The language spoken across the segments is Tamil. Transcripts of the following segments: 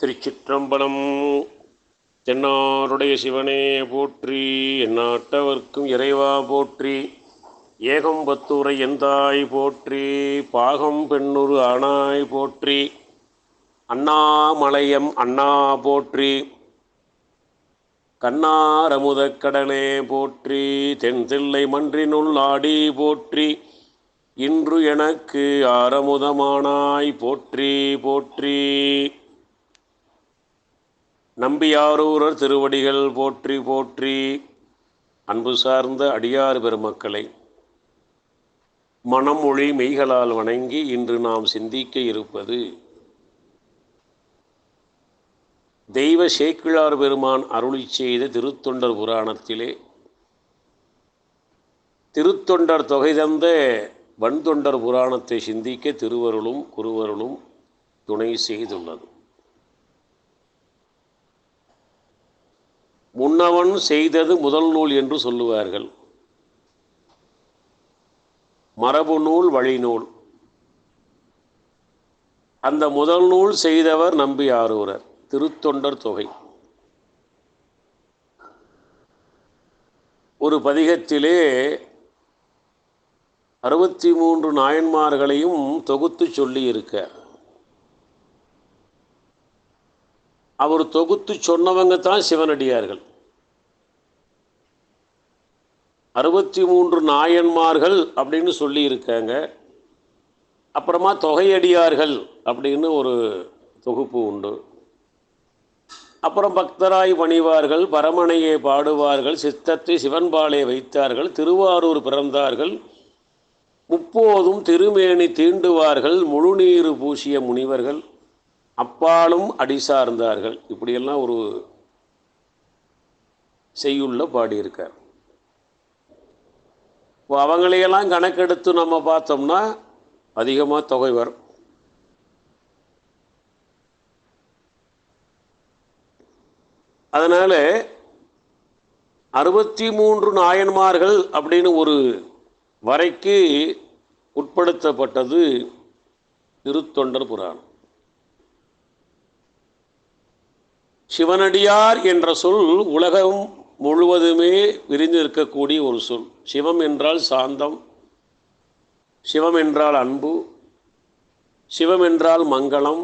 திருச்சிற்றம்பலம். தென்னாருடைய சிவனே போற்றி எந்நாட்டவர்க்கும் இறைவா போற்றி ஏகம்பத்துரை எந்தாய் போற்றி பாகம் பெண்ணுரு ஆனாய் போற்றி அண்ணாமலையம் அண்ணா போற்றி கண்ணாரமுதக் கடலே போற்றி தென்தில்லை மன்றினுள் ஆடி போற்றி இன்று எனக்கு ஆரமுதமானாய் போற்றி போற்றி. நம்பியாரூரர் திருவடிகள் போற்றி போற்றி அன்பு சார்ந்த அடியார் பெருமக்களை மனமொழி மெய்களால் வணங்கி இன்று நாம் சிந்திக்க இருப்பது தெய்வ சேக்கிழார் பெருமான் அருளி செய்த திருத்தொண்டர் புராணத்திலே. திருத்தொண்டர் தொகை தந்த வன்தொண்டர் புராணத்தை சிந்திக்க திருவருளும் குருவருளும் துணை செய்துள்ளது. முன்னவன் செய்தது முதல் நூல் என்று சொல்லுவார்கள். மரபு நூல் வழிநூல் அந்த முதல் நூல் செய்தவர் நம்பி ஆரூரர் திருத்தொண்டர் தொகை. ஒரு பதிகத்திலே அறுபத்தி மூன்று நாயன்மார்களையும் தொகுத்து சொல்லியிருக்கார் அவர் தொகுத்து சொன்னவங்க தான் சிவனடியார்கள். அறுபத்தி மூன்று நாயன்மார்கள் அப்படின்னு சொல்லி இருக்காங்க அப்புறமா தொகையடியார்கள் அப்படின்னு ஒரு தொகுப்பு உண்டு. அப்புறம் பக்தராய் பணிவார்கள் பரமணையை பாடுவார்கள் சித்தத்தை சிவன்பாலே வைத்தார்கள் திருவாரூர் பிறந்தார்கள். முப்போதும் திருமேனி தீண்டுவார்கள் முழுநீரு பூசிய முனிவர்கள். அப்பாலும் அடி சார்ந்தார்கள் இப்படியெல்லாம் ஒரு செய்யுள்ள பாடியிருக்கார். இப்போ அவங்களையெல்லாம் கணக்கெடுத்து நம்ம பார்த்தோம்னா அதிகமாக தொகை வரும். அதனால் அறுபத்தி மூன்று நாயன்மார்கள் அப்படின்னு ஒரு வரைக்கு உட்படுத்தப்பட்டது திருத்தொண்டர் புராணம். சிவனடியார் என்ற சொல் உலகம் முழுவதுமே விரிந்து இருக்கக்கூடிய ஒரு சொல். சிவம் என்றால் சாந்தம் சிவம் என்றால் அன்பு சிவம் என்றால் மங்களம்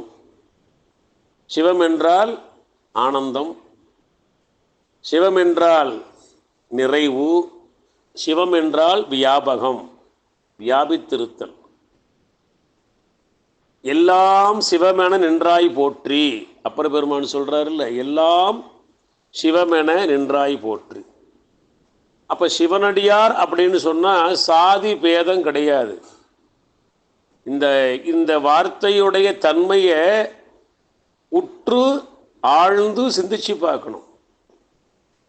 சிவம் என்றால் ஆனந்தம் சிவம் என்றால் நிறைவு சிவம் என்றால் வியாபகம் வியாபித்திருத்தல். எல்லாம் சிவமென நின்றாய் போற்றி. அப்பர் பெருமான் சொல்கிறாருல்ல எல்லாம் சிவமென நின்றாய் போற்றி. அப்போ சிவனடியார் அப்படின்னு சொன்னால் சாதி பேதம் கிடையாது. இந்த இந்த வார்த்தையுடைய தன்மையை உற்று ஆழ்ந்து சிந்திச்சு பார்க்கணும்.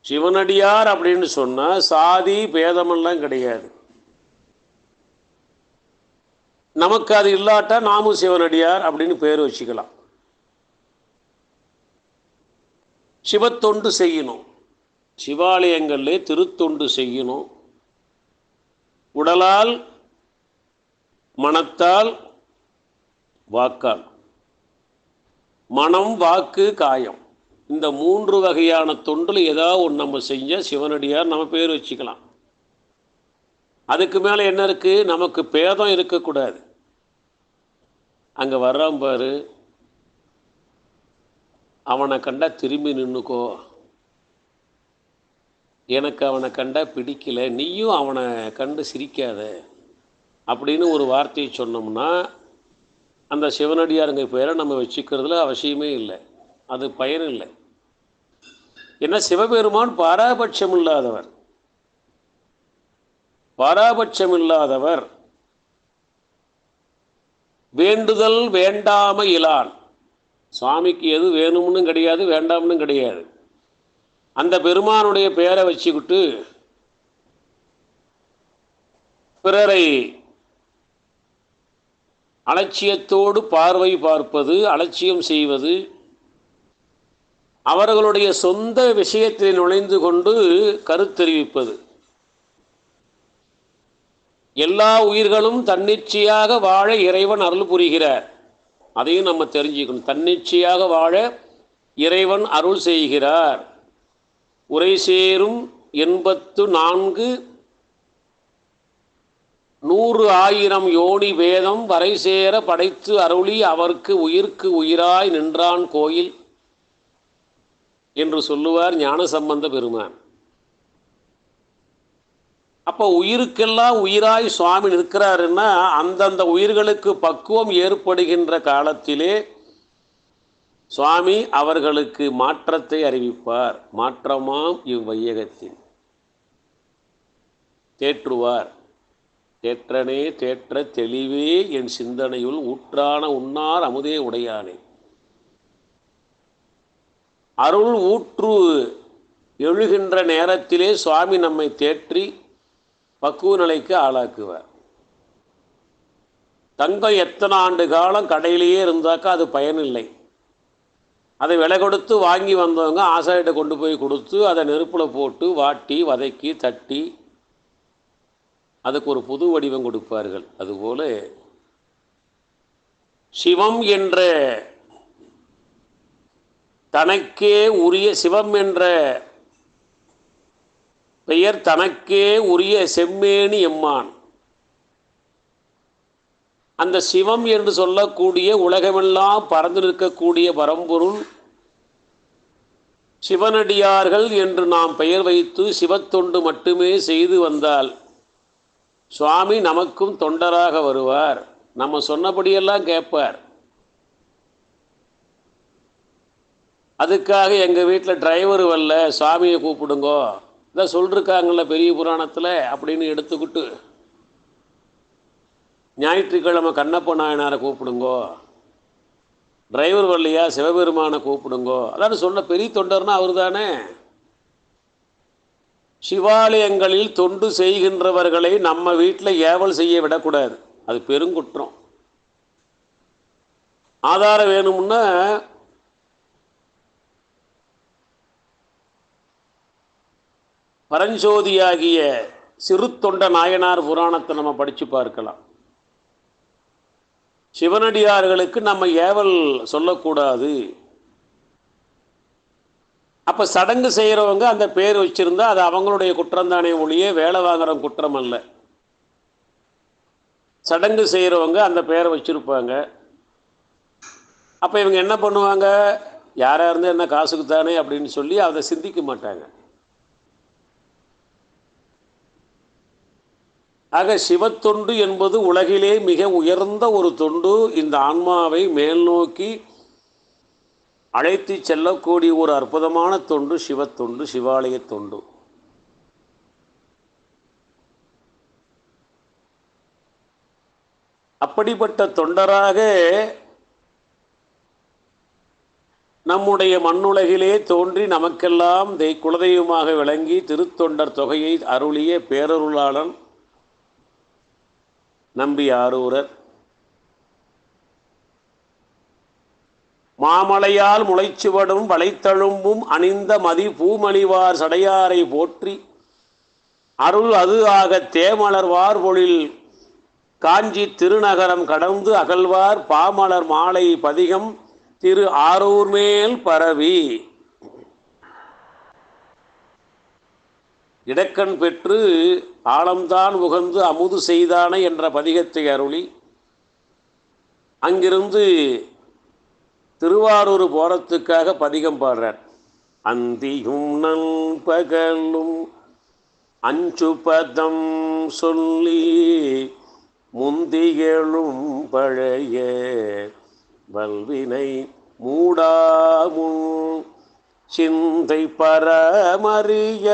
சிவனடியார் அப்படின்னு சொன்னால் சாதி பேதமெல்லாம் கிடையாது. நமக்கு அது இல்லாட்டா நாமும் சிவனடியார் அப்படின்னு பேர் வச்சுக்கலாம். சிவத்தொண்டு செய்யணும். சிவாலயங்களிலே திருத்தொண்டு செய்யணும். உடலால் மனத்தால் வாக்கால். மனம் வாக்கு காயம். இந்த மூன்று வகையான தொண்டில் ஏதாவது ஒன்று நம்ம செஞ்சால் சிவனடியார் நம்ம பேர் வச்சுக்கலாம். அதுக்கு மேலே என்ன இருக்குது நமக்கு பேதம் இருக்கக்கூடாது. அங்கே வர்றான் பாரு. அவனை கண்டா திரும்பி நின்றுக்கோ எனக்கு அவனை கண்டா பிடிக்கல. நீயும் அவனை கண்டு சிரிக்காத. அப்படின்னு ஒரு வார்த்தையை சொன்னோம்னா அந்த சிவனடியாருங்க பேரை நம்ம வச்சுக்கிறதுல அவசியமே இல்லை. அது பயன் இல்லை. ஏன்னா சிவபெருமான் பாராபட்சம் இல்லாதவர் பாராபட்சம் இல்லாதவர் வேண்டுதல் வேண்டாம இலான் சுவாமிக்கு எது வேணும்னு கிடையாது வேண்டாம்னு கிடையாது. அந்த பெருமானுடைய பெயரை வச்சுக்கிட்டு பிறரை அலட்சியத்தோடு பார்வை பார்ப்பது அலட்சியம் செய்வது அவர்களுடைய சொந்த விஷயத்தில் நுழைந்து கொண்டு கருத்தெரிவிப்பது. எல்லா உயிர்களும் தன்னிச்சையாக வாழ இறைவன் அருள் புரிகிறார். அதையும் நம்ம தெரிஞ்சுக்கணும். தன்னிச்சையாக வாழ இறைவன் அருள் செய்கிறார். உரை சேரும் எண்பத்து நான்கு நூறு ஆயிரம் யோனி வேதம் வரை சேர படைத்து அருளி அவர்க்கு உயிர்க்கு உயிராய் நின்றான் கோயில் என்று சொல்லுவார் ஞானசம்பந்த பெருமான். அப்போ உயிருக்கெல்லாம் உயிராய் சுவாமி நிற்கிறாருன்னா அந்தந்த உயிர்களுக்கு பக்குவம் ஏற்படுகின்ற காலத்திலே சுவாமி அவர்களுக்கு மாற்றத்தை அறிவிப்பார். மாற்றமாம் இவ்வையகத்தில் தேற்றுவார். தேற்றனே தேற்ற தெளிவே என் சிந்தனையுள் ஊற்றான உன்னார் அமுதே உடையானே. அருள் ஊற்று எழுகின்ற நேரத்திலே சுவாமி நம்மை தேற்றி பக்குவ நிலைக்கு ஆளாக்குவார். தங்கம் எத்தனை ஆண்டு காலம் கடையிலேயே இருந்தாக்கா அது பயனில்லை. அதை விலை கொடுத்து வாங்கி வந்தவங்க ஆசாரிட்ட கொண்டு போய் கொடுத்து அதை நெருப்பில் போட்டு வாட்டி வதக்கி தட்டி அதுக்கு ஒரு புது வடிவம் கொடுப்பார்கள். அதுபோல சிவம் என்ற தனக்கே உரிய சிவம் என்ற பெயர் தனக்கே உரிய செம்மேனி எம்மான். அந்த சிவம் என்று சொல்லக்கூடிய உலகமெல்லாம் பறந்து நிற்கக்கூடிய பரம்பொருள் சிவனடியார்கள் என்று நாம் பெயர் வைத்து சிவத்தொண்டு மட்டுமே செய்து வந்தால் சுவாமி நமக்கும் தொண்டராக வருவார். நம்ம சொன்னபடியெல்லாம் கேட்பார். அதுக்காக எங்கள் வீட்டில் டிரைவர் வரல சுவாமியை கூப்பிடுங்கோ. இதான் சொல்லிருக்காங்கல்ல பெரிய புராணத்தில் அப்படின்னு எடுத்துக்கிட்டு ஞாயிற்றுக்கிழமை கண்ணப்ப நாயனாரை கூப்பிடுங்கோ டிரைவர் வரலையா சிவபெருமானை கூப்பிடுங்கோ அதான் சொன்ன பெரிய தொண்டர்னா அவர் தானே சிவாலயங்களில் தொண்டு செய்கின்றவர்களை நம்ம வீட்டில் ஏவல் செய்ய விடக்கூடாது. அது பெருங்குற்றம். ஆதாரம் வேணும்னா பரஞ்சோதியாகிய சிறு தொண்ட நாயனார் புராணத்தை நம்ம படித்து பார்க்கலாம். சிவனடியார்களுக்கு நம்ம ஏவல் சொல்லக்கூடாது. அப்போ சடங்கு செய்கிறவங்க அந்த பேர் வச்சுருந்தா அது அவங்களுடைய குற்றந்தானே ஒழிய வேலை வாங்குற குற்றம் அல்ல. சடங்கு செய்கிறவங்க அந்த பேரை வச்சுருப்பாங்க. அப்போ இவங்க என்ன பண்ணுவாங்க? யாராக இருந்து என்ன காசுக்கு தானே அப்படின்னு சொல்லி அதை சிந்திக்க மாட்டாங்க. ஆக சிவத்தொண்டு என்பது உலகிலே மிக உயர்ந்த ஒரு தொண்டு. இந்த ஆன்மாவை மேல் நோக்கி அழைத்து செல்லக்கூடிய ஒரு அற்புதமான தொண்டு சிவத்தொண்டு சிவாலய தொண்டு. அப்படிப்பட்ட தொண்டராக நம்முடைய மண்ணுலகிலே தோன்றி நமக்கெல்லாம் தெய் குலதெய்வமாக விளங்கி திருத்தொண்டர் தொகையை அருளிய பேரருளாளன் நம்பி ஆரூரர். மாமலையால் முளைச்சுவடும் வளைத்தழும்பும் அணிந்த மதி பூமணிவார் சடையாரை போற்றி அருள் அது ஆக தேமலர் வார்பொழில் காஞ்சி திருநகரம் கடந்து அகழ்வார் பாமலர் மாலை பதிகம் திரு ஆரூர் மேல் பரவி. இடக்கண் பெற்று ஆழம்தான் உகந்து அமுது செய்தான என்ற பதிகத்தை அருளி அங்கிருந்து திருவாரூர் போறத்துக்காக பதிகம் பாடுறார். அந்தியும் நண்பகலும் அஞ்சு பதம் சொல்லி முந்திகளும் பழைய வல்வினை மூடாமும் சிந்தை பரமறிய